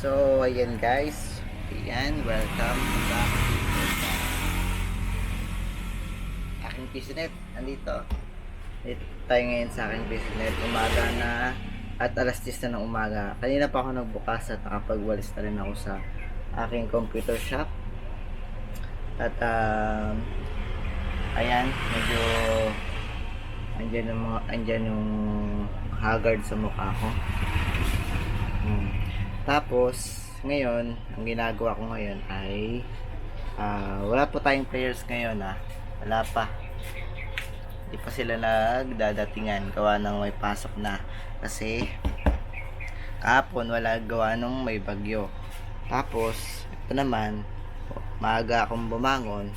So, ayan guys. Ayan, welcome back sa aking business. Andito. Dito tayo ngayon sa aking business. Umaga na at alas 10 na ng umaga. Kanina pa ako nagbukas at nakapagwalis na rin ako sa aking computer shop. At um, ayan, medyo andyan yung mga andyan yung haggard sa mukha ko. Tapos, ngayon, ang ginagawa ko ngayon ay ah, wala po tayong players ngayon ah. Wala pa. Hindi pa sila nagdadatingan gawa ng may pasok na. Kasi kahapon wala gawa nung may bagyo. Tapos, ito naman, maaga akong bumangon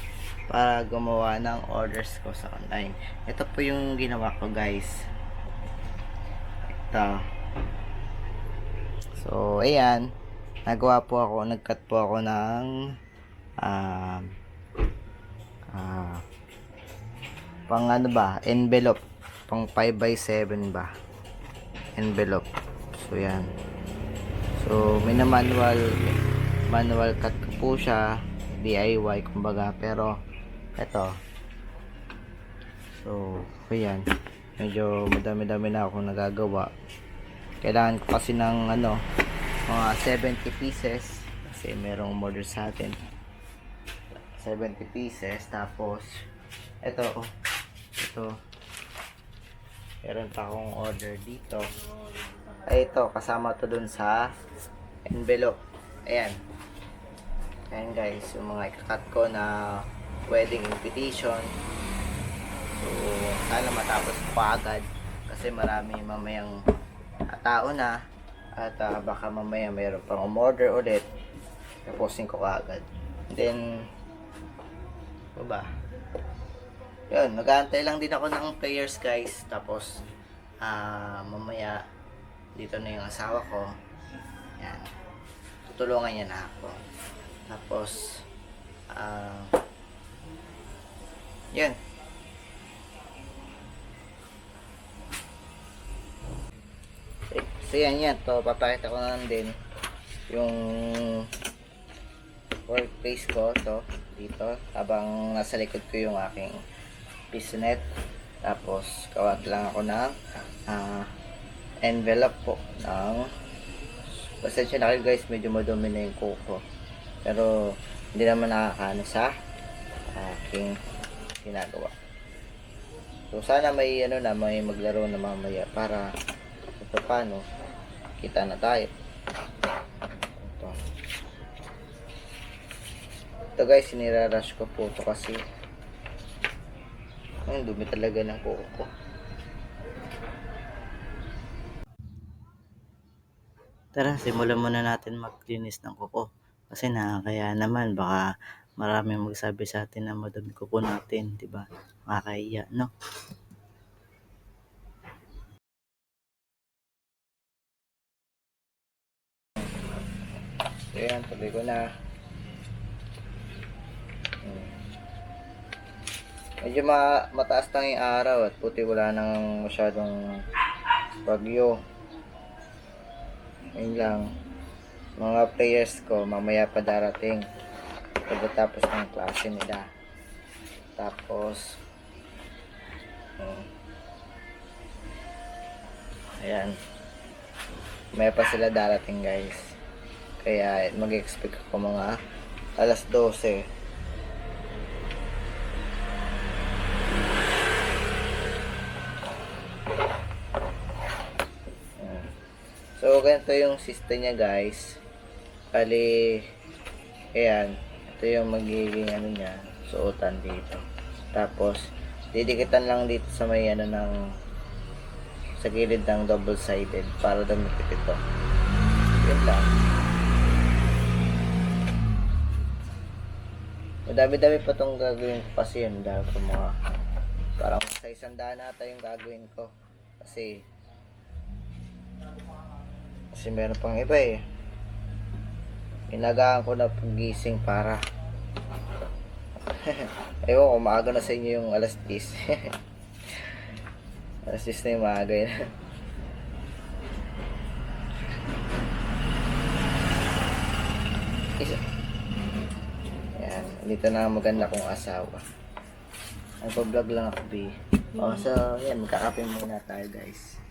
para gumawa ng orders ko sa online. Ito po yung ginawa ko guys. Ito. So, ayan. Nagawa po ako, nag-cut po ako ng um, ah, pang ano ba, envelope. Pang 5x7 ba? Envelope. So, yan. So, na manual, manual cut po siya. DIY, kumbaga. Pero, eto. So, ayan. Medyo madami-dami na ako nagagawa kailangan ko kasi ng ano mga 70 pieces. Kasi merong order sa atin. 70 pieces tapos ito oh ito meron pa akong order dito. Ay ito kasama to dun sa envelope. Ayan. Ayan guys yung mga ikakat ko na wedding invitation. So sana matapos ko agad kasi marami mamayang tao na. At ah, baka mamaya mayroon pang umorder ulit. Tapusin ko kaagad. Then ano ba? Yun nag-aantay lang din ako ng players guys. Tapos ah mamaya dito na yung asawa ko. Yan. Tutulungan niya na ako. Tapos ah yun So yan yan, to papakita ko na din yung workplace ko. To dito. Habang nasa likod ko yung aking pisnet tapos kawat lang ako ng ah, envelope po ng pasensya na kayo guys. Medyo madumi na yung kuko. Pero hindi naman nakakano sa aking ginagawa. So sana may ano na may maglaro na mamaya para paano kita na tayo. Ito. Ito guys sinirarush ko po ito kasi ang dumi talaga ng kuko ko. Tara simulan muna natin maglinis ng kuko. Kasi nakakaya naman baka marami magsabi sa atin na madumi kuko natin di ba? Nakakahiya no So yan, tuloy ko na. Hmm. Medyo ma mataas lang yung araw at puti wala nang masyadong bagyo. Ayun lang. Mga players ko, mamaya pa darating. Pagkatapos ng klase nila. Tapos, hmm. ayan. May pa sila darating guys. Kaya mag-expect ako mga alas 12. Ayan. So, ganito yung system niya guys. Bali, ayan. Ito yung magiging ano niya, suotan dito. Tapos, didikitan lang dito sa may ano ng sa gilid ng double-sided para dumikit ito. Yun lang. Madami-dami pa tong gagawin ko kasi yun. Dahil pa mga parang sa isang daan ata yung gagawin ko. Kasi kasi meron pang iba eh. Inagaan ko na pagising para Ewan ko, maaga na sa inyo yung alas 10. alas 10 na yung maaga yun. Isa. Dito na maganda kong asawa. Nagpa-vlog lang ako, B. Oh, so, yan. Magkakape muna tayo, guys.